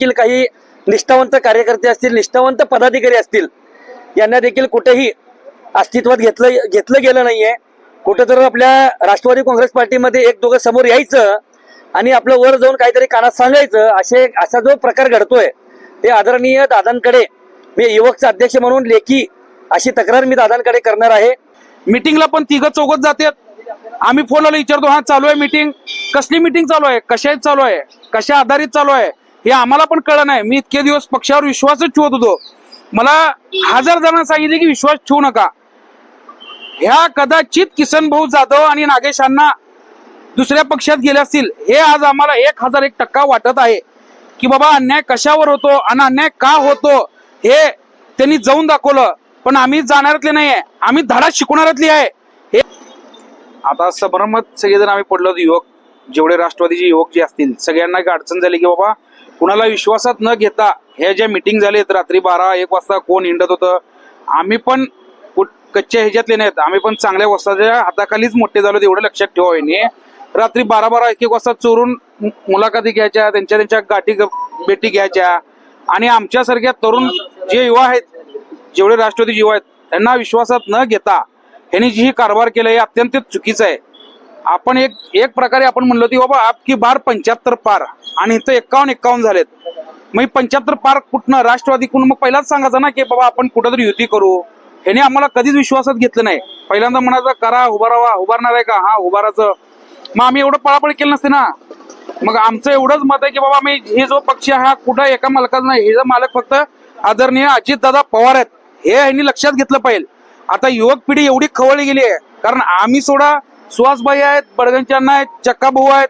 देखील काही निष्ठावंत कार्यकर्ते असतील निष्ठावंत पदाधिकारी असतील यांना देखील कुठेही अस्तित्वात घेतलं घेतलं गेलं नाहीये. कुठं तर आपल्या राष्ट्रवादी काँग्रेस पार्टीमध्ये एक दोघं समोर यायचं आणि आपलं वर जाऊन काहीतरी कानात सांगायचं असे असा जो प्रकार घडतोय ते आदरणीय दादांकडे मी युवकचा अध्यक्ष म्हणून लेखी अशी तक्रार मी दादांकडे करणार आहे. मिटिंगला पण तिघ चौघच जातात. आम्ही फोनला विचारतो हा चालू आहे मिटिंग? कसली मिटिंग चालू आहे? कशा चालू आहे? कशा आधारित चालू आहे? हे आम्हाला पण कळलं नाही. मी इतके दिवस पक्षावर विश्वासच ठेवत होतो. मला हजार जणांना सांगितले की विश्वास ठेवू नका. ह्या कदाचित किसन भाऊ जाधव आणि नागेशांना दुसऱ्या पक्षात गेले असतील हे आज आम्हाला एक हजार एक टक्का वाटत आहे की बाबा अन्याय कशावर होतो आणि अन्याय का होतो हे त्यांनी जाऊन दाखवलं. पण आम्ही जाणारातले नाही आहे आम्ही धडा शिकवणारातली आहे. हे आता सबरमत सगळेजण आम्ही पडलो युवक. जेवढे राष्ट्रवादीचे युवक जे असतील सगळ्यांना एक अडचण झाली की बाबा कुणाला विश्वासात न घेता ह्या ज्या मिटिंग झालेत रात्री बारा एक वाजता कोण हिंडत होतं आम्ही पण कुठ- कच्च्या ह्याच्यातले नाहीत. आम्ही पण चांगल्या वस्ताच्या हाताखालीच मोठे झालो एवढं लक्षात ठेवावे रात्री बारा बारा एक एक वाजता चोरून मु- मुलाखती घ्यायच्या त्यांच्या त्यांच्या गाठी ग- भेटी घ्यायच्या. आणि आमच्यासारख्या तरुण जे युवा आहेत जेवढे राष्ट्रवादी युवा आहेत त्यांना विश्वासात न घेता ह्यांनी जी ही कारभार केला हे अत्यंत चुकीचं आहे. आपण एक एक प्रकारे आपण म्हणलो की बाबा आपकी बार पंच्याहत्तर पार आणि इथं एक्कावन्न एक्कावन्न झालेत. मग पंच्याहत्तर पार कुठनं? राष्ट्रवादी कुठून मग पहिलाच सांगायचं ना की बाबा आपण कुठंतरी युती करू. ह्याने आम्हाला कधीच विश्वासात घेतलं नाही. पहिल्यांदा म्हणायचं करा उभारावा उभारणार आहे का? हा उभाराचं मग आम्ही एवढं पळापळ केलं नसते ना. मग आमचं एवढंच मत आहे की बाबा आम्ही हे जो पक्ष हा कुठं एका मालकाचा नाही. हे मालक फक्त आदरणीय अजितदादा पवार आहेत हे यांनी लक्षात घेतलं पाहिजे. आता युवक पिढी एवढी खवळली गेली आहे. कारण आम्ही सोडा सुहासबाई आहेत बडगंच्या अण्णा आहेत चक्का भाऊ आहेत.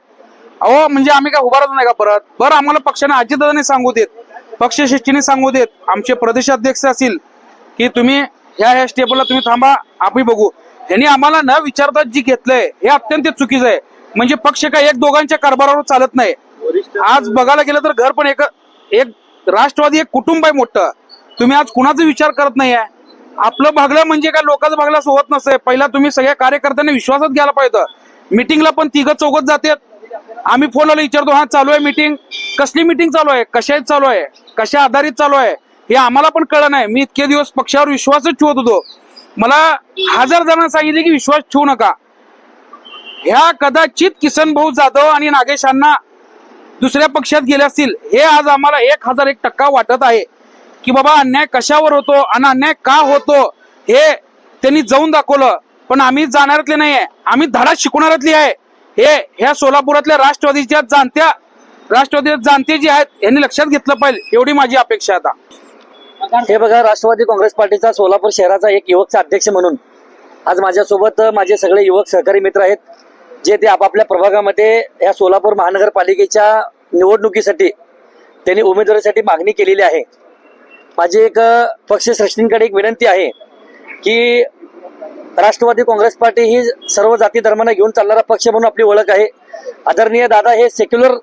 अहो म्हणजे आम्ही काय उभारत नाही का परत? बरं आम्हाला पक्षाने अजितदादाने सांगू देत पक्षश्रेष्ठीने सांगू देत आमचे प्रदेशाध्यक्ष असतील की तुम्ही ह्या ह्या स्टेपला तुम्ही थांबा आम्ही बघू. त्यांनी आम्हाला न विचारता जी घेतलंय हे अत्यंत चुकीचं आहे. म्हणजे पक्ष काय एक दोघांच्या कारभारावर चालत नाही. आज बघायला गेलं तर घर पण एक एक राष्ट्रवादी एक कुटुंब आहे मोठं. तुम्ही आज कुणाचा विचार करत नाही आहे आपलं भागलं म्हणजे काय? लोकांचं भागला सोबत नसे नसतंय. पहिला तुम्ही सगळ्या कार्यकर्त्यांनी विश्वासात घ्यायला पाहिजे. मिटिंगला पण तिघं चौघच जातात. आम्ही फोनला विचारतो हा चालू आहे मिटिंग कसली मिटिंग चालू आहे? कशा चालू आहे? कशा आधारित चालू आहे? हे आम्हाला पण कळलं नाही. मी इतके दिवस पक्षावर विश्वासच ठेवत होतो. मला हजार जणांना सांगितले की विश्वास ठेवू नका. ह्या कदाचित किसन भाऊ जाधव आणि नागेशांना दुसऱ्या पक्षात गेले असतील. हे आज आम्हाला एक हजार एक टक्का वाटत आहे. की बाबा अन्याय कशावर होतो आणि अन्याय का होतो हे त्यांनी जाऊन दाखवलं. पण आम्ही जाणारातले नाही आहे आम्ही धडा शिकवणारातली आहे. हे ह्या सोलापुरातल्या राष्ट्रवादीच्या जाणत्या राष्ट्रवादी जाणते जे आहेत यांनी लक्षात घेतलं पाहिजे. एवढी माझी अपेक्षा आता. हे बघा राष्ट्रवादी काँग्रेस पार्टीचा सोलापूर शहराचा एक युवकचा अध्यक्ष म्हणून आज माझ्यासोबत माझे सगळे युवक सहकारी मित्र आहेत जे ते आपापल्या प्रभागामध्ये या सोलापूर महानगरपालिकेच्या निवडणुकीसाठी त्यांनी उमेदवारीसाठी मागणी केलेली आहे. माझी एक पक्ष पक्षश्रेष्ठींकडे एक विनंती आहे की राष्ट्रवादी काँग्रेस पार्टी ही सर्व जाती धर्मांना घेऊन चालणारा पक्ष म्हणून आपली ओळख आहे. आदरणीय दादा हे सेक्युलर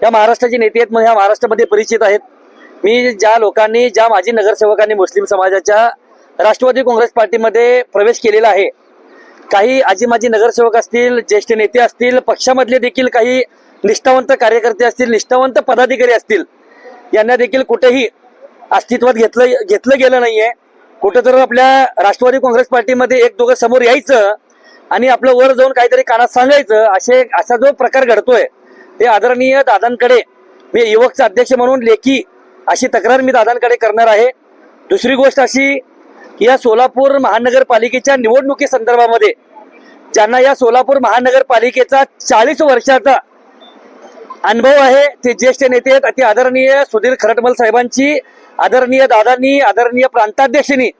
या महाराष्ट्राचे नेते आहेत म्हणून ह्या महाराष्ट्रामध्ये परिचित आहेत. मी ज्या लोकांनी ज्या माजी नगरसेवकांनी मुस्लिम समाजाच्या राष्ट्रवादी काँग्रेस पार्टीमध्ये प्रवेश केलेला आहे काही आजी माजी नगरसेवक असतील ज्येष्ठ नेते असतील पक्षामधले देखील काही निष्ठावंत कार्यकर्ते असतील निष्ठावंत पदाधिकारी असतील यांना देखील कुठेही अस्तित्वात घेतलं घेतलं गेलं नाहीये. कुठं तर आपल्या राष्ट्रवादी काँग्रेस पार्टीमध्ये एक दोघं समोर यायचं आणि आपलं वर जाऊन काहीतरी कानात सांगायचं असे असा जो प्रकार घडतोय ते आदरणीय दादांकडे मी युवकचा अध्यक्ष म्हणून लेखी अशी तक्रार मी दादांकडे करणार आहे. दुसरी गोष्ट अशी की या सोलापूर महानगरपालिकेच्या निवडणुकी संदर्भामध्ये ज्यांना या सोलापूर महानगरपालिकेचा चाळीस वर्षाचा अनुभव आहे ते ज्येष्ठ नेते आहेत अति आदरणीय सुधीर खरटमल साहेबांची आदरणीय दादांनी आदरणीय प्रांताध्यक्षांनी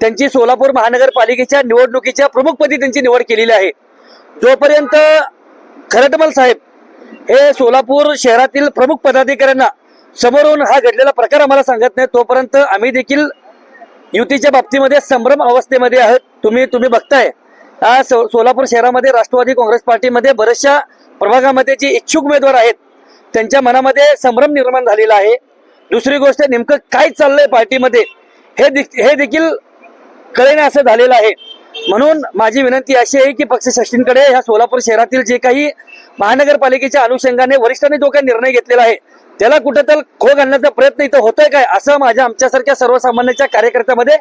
त्यांची सोलापूर महानगरपालिकेच्या निवडणुकीच्या प्रमुखपदी त्यांची निवड केलेली आहे. जोपर्यंत खरटमल साहेब हे सोलापूर शहरातील प्रमुख पदाधिकाऱ्यांना समोरून हा घडलेला प्रकार आम्हाला सांगत नाही तोपर्यंत आम्ही देखील युतीच्या बाबतीमध्ये संभ्रम अवस्थेमध्ये आहोत. तुम्ही तुम्ही बघताय. आज सो- सोलापूर शहरामध्ये राष्ट्रवादी काँग्रेस पार्टीमध्ये बऱ्याचशा प्रभागामध्ये जे इच्छुक उमेदवार आहेत त्यांच्या मनामध्ये संभ्रम निर्माण झालेला आहे. दुसरी गोष्ट नेमकं काय चाललंय पार्टीमध्ये हे हे देखील कळणे असं झालेलं आहे. म्हणून माझी विनंती अशी आहे की पक्षश्रेष्ठींकडे ह्या सोलापूर शहरातील जे काही महानगरपालिकेच्या अनुषंगाने वरिष्ठांनी जो काही निर्णय घेतलेला आहे त्याला कुठं तर खो घालण्याचा प्रयत्न इथं होतोय काय असं माझ्या आमच्यासारख्या सर्वसामान्यांच्या कार्यकर्त्यामध्ये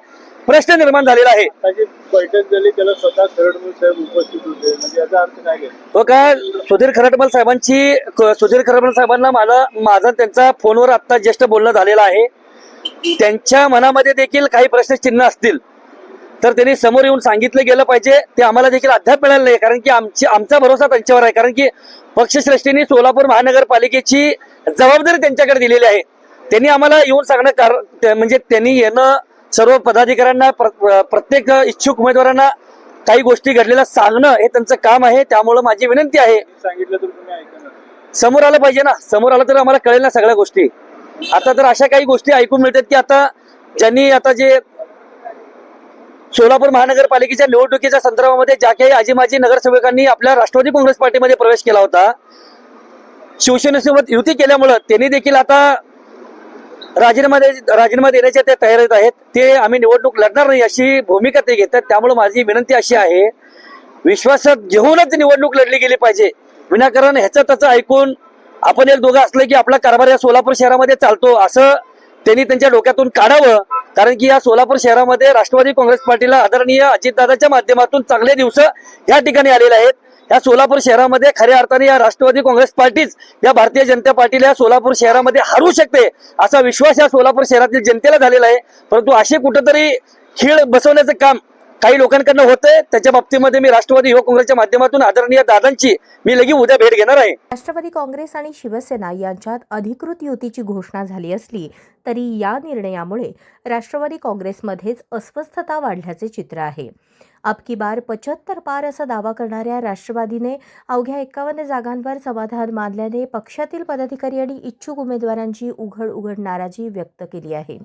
प्रश्न निर्माण झालेला आहे. आताची बैठक झाली त्याला स्वतः खरडमूल साहेब उपस्थित होते. म्हणजे याचा अर्थ काय तो काय सुधीर खरटमल साहेबांची क- सुधीर खरटमल साहेबांना मला माझा त्यांचा फोनवर आता ज्येष्ठ बोलणं झालेलं आहे. त्यांच्या मनामध्ये देखील काही प्रश्नचिन्ह असतील. तर त्यांनी समोर येऊन सांगितलं गेलं पाहिजे. ते आम्हाला देखील अद्याप मिळालं नाही. कारण की आमची आमचा भरोसा त्यांच्यावर आहे. कारण की पक्षश्रेष्ठींनी सोलापूर महानगरपालिकेची जबाबदारी त्यांच्याकडे दिलेली आहे. त्यांनी आम्हाला येऊन सांगणं कार ते- म्हणजे त्यांनी येणं सर्व पदाधिकाऱ्यांना प्र- प्रत्येक इच्छुक उमेदवारांना काही गोष्टी घडलेल्या सांगणं हे त्यांचं काम आहे. त्यामुळं माझी विनंती आहे. सांगितलं तर तुम्ही ऐकणार समोर आलं पाहिजे ना. समोर आलं तर आम्हाला कळेल ना सगळ्या गोष्टी. आता तर अशा काही गोष्टी ऐकून मिळतात की आता ज्यांनी आता जे सोलापूर महानगरपालिकेच्या निवडणुकीच्या संदर्भामध्ये ज्या काही आजी माजी नगरसेवकांनी आपल्या राष्ट्रवादी काँग्रेस पार्टीमध्ये प्रवेश केला होता शिवसेनेसोबत युती केल्यामुळं त्यांनी देखील आता राजीनामा दे- राजीनामा देण्याच्या त्या तयारीत आहेत. ते आम्ही निवडणूक लढणार नाही अशी भूमिका ते घेतात. त्यामुळे माझी विनंती अशी आहे विश्वासात घेऊनच निवडणूक लढली गेली पाहिजे. विनाकारण ह्याचं त्याचं ऐकून आपण एक दोघं असलं की आपला कारभार या सोलापूर शहरामध्ये चालतो असं त्यांनी त्यांच्या डोक्यातून काढावं. कारण की या सोलापूर शहरामध्ये राष्ट्रवादी काँग्रेस पार्टीला आदरणीय अजितदादाच्या माध्यमातून चांगले दिवस या ठिकाणी आलेले आहेत. या सोलापूर शहरामध्ये खऱ्या अर्थाने या राष्ट्रवादी काँग्रेस पार्टीच या भारतीय जनता पार्टीला या सोलापूर शहरामध्ये हरू शकते असा विश्वास या सोलापूर शहरातील जनतेला झालेला आहे. परंतु असे कुठंतरी खीळ बसवण्याचं काम काही लोकांकडनं होतंय त्याच्या बाबतीमध्ये मी राष्ट्रवादी युवक काँग्रेसच्या माध्यमातून आदरणीय दादांची मी लगेच उद्या भेट घेणार आहे. राष्ट्रवादी काँग्रेस आणि शिवसेना यांच्यात अधिकृत युतीची घोषणा झाली असली तरी या निर्णयामुळे राष्ट्रवादी काँग्रेसमध्येच अस्वस्थता वाढल्याचे चित्र आहे. अब की बार पचहत्तर पार असा दावा करणाऱ्या राष्ट्रवादीने अवघ्या एकावन्न जागांवर समाधान मानल्याने पक्षातील पदाधिकारी आणि इच्छुक उमेदवारांची उघड उघड नाराजी व्यक्त केली आहे.